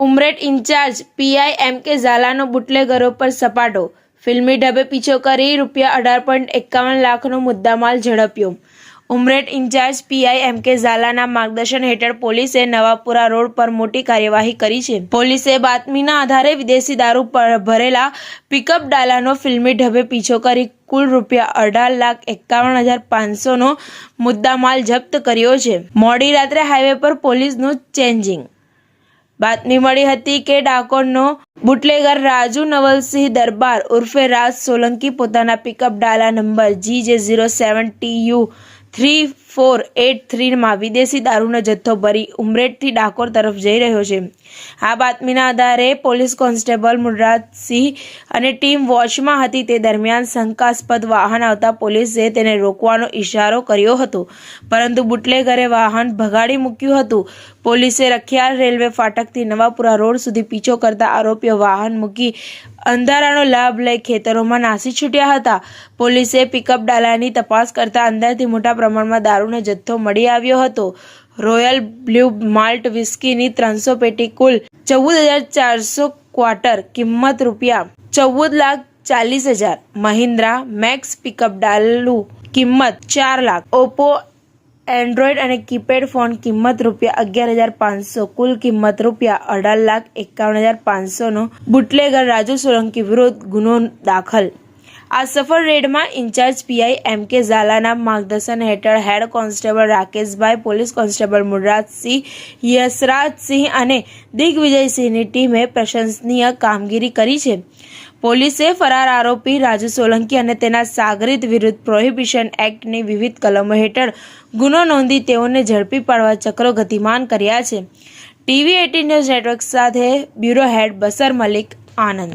Umreth incharge PI M કે ઝાલાનો બુટલેગરો પર સપાટો. ફિલ્મી ઢબે પીછો કરી રૂપિયા અઢાર પોઈન્ટ એકાવન લાખનો મુદ્દામાલ ઝડપ્યો. Umreth incharge PI M K ઝાલાના માર્ગદર્શન હેઠળ પોલીસે નવાપુરા રોડ પર મોટી કાર્યવાહી કરી છે. પોલીસે બાતમીના આધારે વિદેશી દારૂ ભરેલા પિકઅપ ડાલાનો ફિલ્મી ઢબે પીછો કરી કુલ રૂપિયા અઢાર લાખ એકાવન હજાર પાંચસોનો મુદ્દામાલ જપ્ત કર્યો છે. મોડી રાત્રે હાઈવે પર પોલીસનું ચેન્જિંગ. બાતમી મળી હતી કે ડાકોરનો બુટલેગર રાજુ નવલસિંહ દરબાર ઉર્ફે રાજ સોલંકી પોતાના pickup ડાલા number G J zero seven T U three four eight થ્રીમાં વિદેશી દારૂનો જથ્થો ભરી ઉમરેઠથી ડાકોર તરફ જઈ રહ્યો છે આ બાતમીના આધારે પોલીસ કોન્સ્ટેબલ મુરરાજસિંહ અને ટીમ વોચમાં હતી તે દરમિયાન શંકાસ્પદ વાહન આવતા પોલીસે તેને રોકવાનો ઇશારો કર્યો હતો પરંતુ બુટલેગરે વાહન ભગાડી મૂક્યું હતું પોલીસે રખિયાલ રેલવે ફાટકથી નવાપુરા રોડ સુધી પીછો કરતા આરોપીઓ વાહન મૂકી અંધારાનો લાભ લઈ ખેતરોમાં નાસી છૂટ્યા હતા. પોલીસે પિકઅપ ડાલાની તપાસ કરતા અંદરથી મોટા પ્રમાણમાં દારૂનો જથ્થો મળી આવ્યો હતો. રોયલ બ્લુ માલ્ટ વિસ્કીની ત્રણસો પેટી કુલ ચૌદ હજાર ચારસો ક્વાર્ટર કિંમત રૂપિયા ચૌદ લાખ ચાલીસ હજાર. મહિન્દ્રા મેક્સ પિકઅપ ડાલુ કિંમત ચાર લાખ. ઓપ્પો એન્ડ્રોઈડ અને કીપેડ ફોન કિંમત રૂપિયા અગિયાર હજાર પાંચસો, કુલ કિંમત રૂપિયા અઢાર લાખ એકાવન હજાર પાંચસોનો બુટલેગર રાજુ સોલંકી વિરુદ્ધ ગુનો દાખલ. આ સફળ રેડમાં ઇન્ચાર્જ પીઆઈ એમ કે ઝાલાના માર્ગદર્શન હેઠળ હેડ કોન્સ્ટેબલ રાકેશભાઈ, પોલીસ કોન્સ્ટેબલ મુરરાજસિંહ યશરાજસિંહ અને દિગ્વિજયસિંહની ટીમે પ્રશંસનીય કામગીરી કરી છે. પોલીસે ફરાર આરોપી રાજુ સોલંકી અને તેના સાગરિત વિરુદ્ધ પ્રોહિબિશન એક્ટની વિવિધ કલમો હેઠળ ગુનો નોંધી તેઓને ઝડપી પાડવા ચક્રો ગતિમાન કર્યા છે. ટીવી એટીન ન્યૂઝ નેટવર્ક સાથે બ્યુરો હેડ બસર મલિક આનંદ.